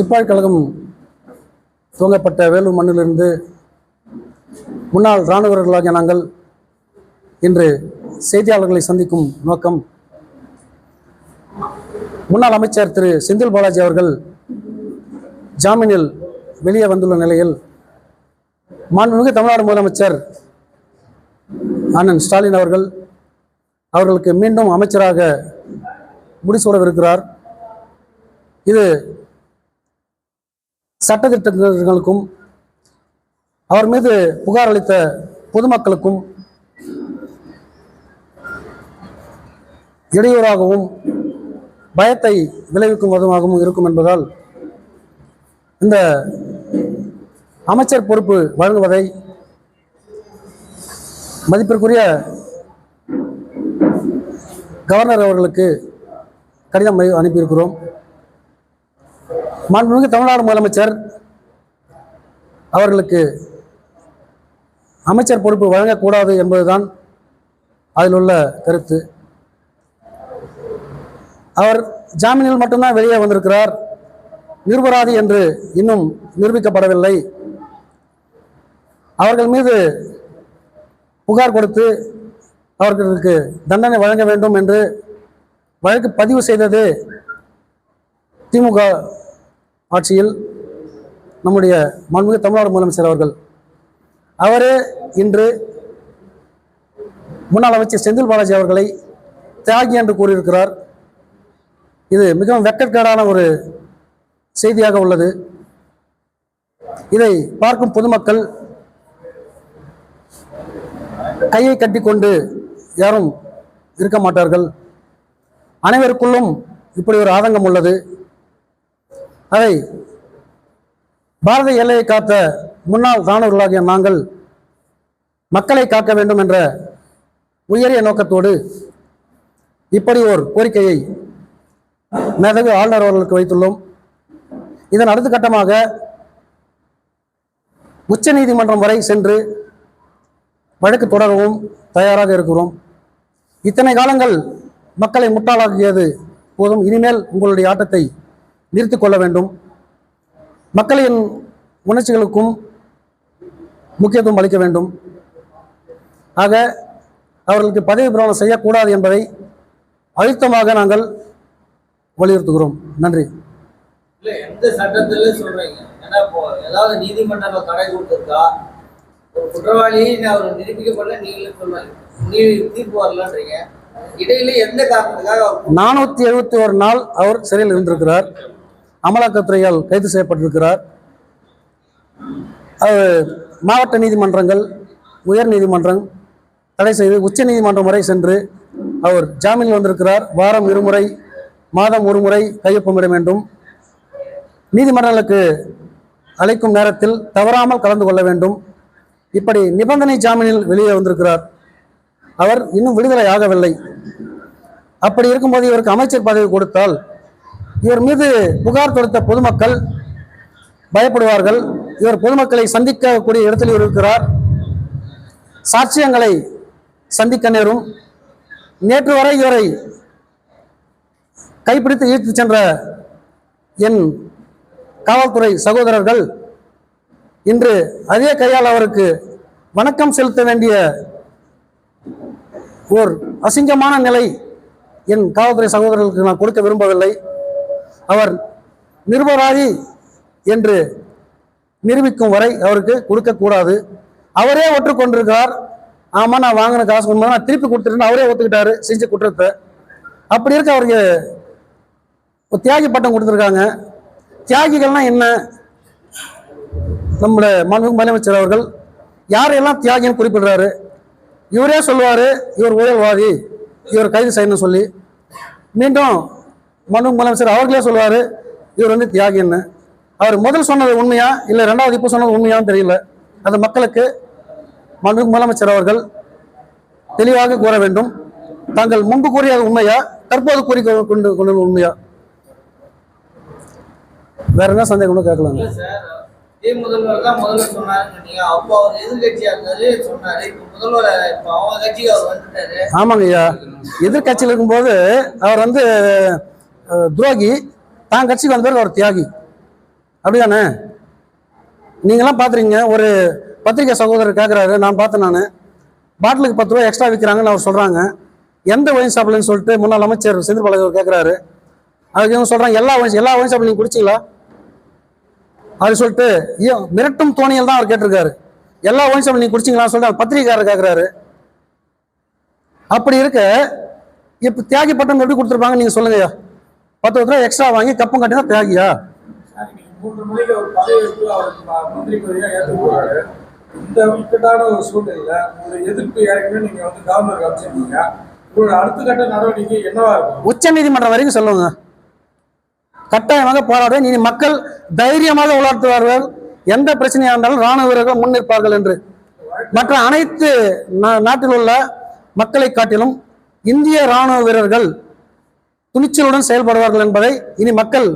சிப்பாய் கழகம் துவங்கப்பட்ட வேலூர் மண்ணிலிருந்து முன்னாள் இராணுவர்களாகிய நாங்கள் இன்று செய்தியாளர்களை சந்திக்கும் நோக்கம். முன்னாள் அமைச்சர் திரு செந்தில் பாலாஜி அவர்கள் ஜாமீனில் வெளியே வந்துள்ள நிலையில் மாண்புமிகு தமிழ்நாடு முதலமைச்சர் அண்ணன் ஸ்டாலின் அவர்கள் அவர்களுக்கு மீண்டும் அமைச்சராக முடிசூடவிருக்கிறார். இது சட்டத்திட்டங்களுக்கும் அவர் மீது புகார் அளித்த பொதுமக்களுக்கும் இடையூறாகவும் பயத்தை விளைவிக்கும் விதமாகவும் இருக்கும் என்பதால் இந்த அமைச்சர் பொறுப்பு வழங்குவதை மதிப்பிற்குரிய கவர்னர் அவர்களுக்கு கடிதம் அனுப்பியிருக்கிறோம். மாண்புமிகு தமிழ்நாடு முதலமைச்சர் அவர்களுக்கு அமைச்சர் பொறுப்பு வழங்கக்கூடாது என்பதுதான் அதில் உள்ள கருத்து. அவர் ஜாமீனில் மட்டும்தான் வெளியே வந்திருக்கிறார். நிருபராதி என்று இன்னும் நிரூபிக்கப்படவில்லை. அவர்கள் மீது புகார் கொடுத்து அவர்களுக்கு தண்டனை வழங்க வேண்டும் என்று வழக்கு பதிவு செய்தது திமுக ஆட்சியில் நம்முடைய மாண்புமிகு தமிழ்நாடு முதலமைச்சர் அவர்கள் அவரே இன்று முன்னாள் அமைச்சர் செந்தில் பாலாஜி அவர்களை தியாகி என்று கூறியிருக்கிறார். இது மிகவும் வெட்கக்கேடான ஒரு செய்தியாக உள்ளது. இதை பார்க்கும் பொதுமக்கள் கையை கட்டிக்கொண்டு யாரும் இருக்க மாட்டார்கள். அனைவருக்குள்ளும் இப்படி ஒரு ஆதங்கம் உள்ளது. அதை பாரத எல்லையை காத்த முன்னாள் இராணுவர்களாகிய நாங்கள் மக்களை காக்க வேண்டும் என்ற உயரிய நோக்கத்தோடு இப்படி ஒரு கோரிக்கையை மேதகு ஆளுநர் அவர்களுக்கு வைத்துள்ளோம். இதன் அடுத்த கட்டமாக உச்ச நீதிமன்றம் வரை சென்று வழக்கு தொடரவும் தயாராக இருக்கிறோம். இத்தனை காலங்கள் மக்களை முட்டாளாக்கியது போதும். இனிமேல் உங்களுடைய ஆட்டத்தை நிறுத்திக் கொள்ள வேண்டும். மக்களின் உணர்ச்சிகளுக்கும் முக்கியத்துவம் அளிக்க வேண்டும். ஆக அவர்களுக்கு பதவி பிரமாணம் செய்யக்கூடாது என்பதை அழுத்தமாக நாங்கள் வலியுறுத்துகிறோம். நன்றி. இல்ல எந்த சட்டத்துல சொல்றீங்க. ஏன்னா இப்போ ஏதாவது நீதிமன்றங்கள் தடை கொடுத்திருக்கா? ஒரு குற்றவாளியை அவர் நிரூபிக்கப்படல நீங்களே சொல்றீங்க நீ தீர்ப்பு வரலன்றீங்க. இடையில எந்த காரணத்துக்காக அவர் நானூற்றி எழுபத்தி ஒரு நாள் அவர் சிறையில் இருந்திருக்கிறார். அமலாக்கத்துறையால் கைது செய்யப்பட்டிருக்கிறார். அது மாவட்ட நீதிமன்றங்கள் உயர் நீதிமன்றம் தடை செய்து உச்ச நீதிமன்றம் வரை சென்று அவர் ஜாமீனில் வந்திருக்கிறார். வாரம் இருமுறை மாதம் ஒரு முறை கையொப்பமிட வேண்டும். நீதிமன்றங்களுக்கு அழைக்கும் நேரத்தில் தவறாமல் கலந்து கொள்ள வேண்டும். இப்படி நிபந்தனை ஜாமீனில் வெளியே வந்திருக்கிறார். அவர் இன்னும் விடுதலை ஆகவில்லை. அப்படி இருக்கும்போது இவருக்கு அமைச்சர் பதவி கொடுத்தால் இவர் மீது புகார் கொடுத்த பொதுமக்கள் பயப்படுவார்கள். இவர் பொதுமக்களை சந்திக்கக்கூடிய இடத்தில் இவர் இருக்கிறார். சாட்சியங்களை சந்திக்க நேரும். நேற்று வரை இவரை கைப்பிடித்து இழுத்துச் சென்ற என் காவல்துறை சகோதரர்கள் இன்று அதே கையால் அவருக்கு வணக்கம் செலுத்த வேண்டிய ஓர் அசிங்கமான நிலை என் காவல்துறை சகோதரர்களுக்கு நான் கொடுக்க விரும்பவில்லை. அவர் நிர்பராதி என்று நிரூபிக்கும் வரை அவருக்கு கொடுக்கக்கூடாது அவரே ஒற்றுக்கொண்டிருக்கிறார். ஆமாம் நான் வாங்கின காசு உண்மை நான் திருப்பி கொடுத்துட்டேன்னு அவரே ஒத்துக்கிட்டாரு செஞ்ச குற்றத்தை அப்படி இருக்க அவருக்கு தியாகி பட்டம் கொடுத்துருக்காங்க. தியாகிகள்னால் என்ன? நம்முடைய மனு முதலமைச்சர் அவர்கள் யாரையெல்லாம் தியாகின்னு குறிப்பிடுறாரு? இவரே சொல்லுவார் இவர் ஊழல்வாதி இவர் கைது செய்யணும்னு சொல்லி. மீண்டும் மனு முதலமைச்சர் அவர்களே சொல்லுவார் இவர் வந்து தியாகின்னு. அவர் முதல் சொன்னது உண்மையா இல்லை ரெண்டாவது இப்போ சொன்னது உண்மையான்னு தெரியல. அது மக்களுக்கு மனு முதலமைச்சர் அவர்கள் தெளிவாக கூற வேண்டும். தாங்கள் முன்பு கூறியது உண்மையா தற்போது கூறி கொண்டு கொண்டு உண்மையா? வேற என்ன சந்தேகம் கூட கேட்கலாங்க ஆமாங்க ஐயா எதிர்கட்சியில் இருக்கும்போது அவர் வந்து துரோகி தான் கட்சிக்கு வந்த பிறகு அவர் தியாகி. அப்படிதானே? நீங்களாம் பார்த்துறீங்க ஒரு பத்திரிகை சகோதரர் கேட்குறாரு நான் பார்த்தேன் நான். பாட்டிலுக்கு பத்து ரூபா எக்ஸ்ட்ரா விற்கிறாங்கன்னு அவர் சொல்கிறாங்க எந்த ஒயின் ஷாப்லன்னு சொல்லிட்டு முன்னாள் அமைச்சர் செந்தில் பாலாஜி கேட்குறாரு அதுக்கு இவங்க சொல்கிறாங்க எல்லா ஒயின் எல்லா ஒயின் ஷாப்லையும் நீங்கள் குடிச்சிங்களா? அது சொல்லிட்டு ஐயோ, மிரட்டும் தோணியல் தான் அவர் கேட்டிருக்காரு. எல்லா ஒயின் ஷாப்லையும் நீங்கள் குடிச்சிங்களான்னு சொல்லிட்டு அவர் பத்திரிகைக்காரர் கேட்குறாரு அப்படி இருக்க இப்போ தியாகி பட்டம் எப்படி கொடுத்துருப்பாங்க நீங்கள் சொல்லுங்கய்யா. பத்து ரூபா எக்ஸ்ட்ரா வாங்கி கப்பம் கட்டினா தியாகியா? இந்த இக்கட்டான ஒரு சூழ்நிலையில ஒரு எதிர்ப்பு ஏற்கனவே நீங்க வந்து கவர்னர் அமைச்சிருக்கீங்க உங்களோட அடுத்த கட்ட நடவடிக்கை என்னவா இருக்கும்? உச்ச நீதிமன்றம் வரைக்கும் சொல்லுங்க. கட்டாயமாக போராட நீ மக்கள் தைரியமாக உணர்த்துவார்கள் எந்த பிரச்சனையாக இருந்தாலும் ராணுவ வீரர்கள் முன் நிற்பார்கள் என்று. மற்ற அனைத்து நாட்டில் உள்ள மக்களை காட்டிலும் இந்திய ராணுவ வீரர்கள் துணிச்சலுடன் செயல்படுவார்கள் என்பதை இனி மக்கள்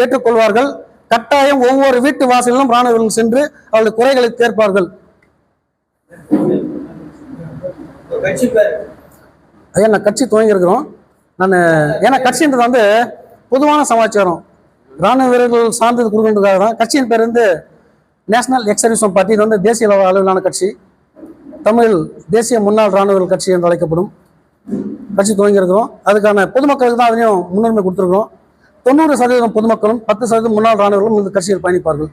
ஏற்றுக்கொள்வார்கள். கட்டாயம் ஒவ்வொரு வீட்டு வாசலிலும் ராணுவ சென்று அவர்கள் குறைகளை கேட்பார்கள் ஐயா நான் கட்சி துவங்கியிருக்கிறோம் நான் ஏன்னா கட்சின்றது வந்து பொதுவான சமாச்சாரம். ராணுவ வீரர்கள் சார்ந்தது கொடுக்கறதுக்காக தான். கட்சியின் பேர் வந்து நேஷனல் எக்ஸர்விசம் பார்ட்டி இது வந்து தேசிய அளவிலான கட்சி. தமிழ் தேசிய முன்னாள் ராணுவ கட்சி என்று அழைக்கப்படும். கட்சி துவங்கியிருக்கிறோம். அதுக்கான பொதுமக்களுக்கு தான் அதையும் முன்னுரிமை கொடுத்துருக்கோம் தொண்ணூறு சதவீதம் பொதுமக்களும் பத்து சதவீதம் முன்னாள் ராணுவர்களும் இந்த கட்சியில் பயணிப்பார்கள்.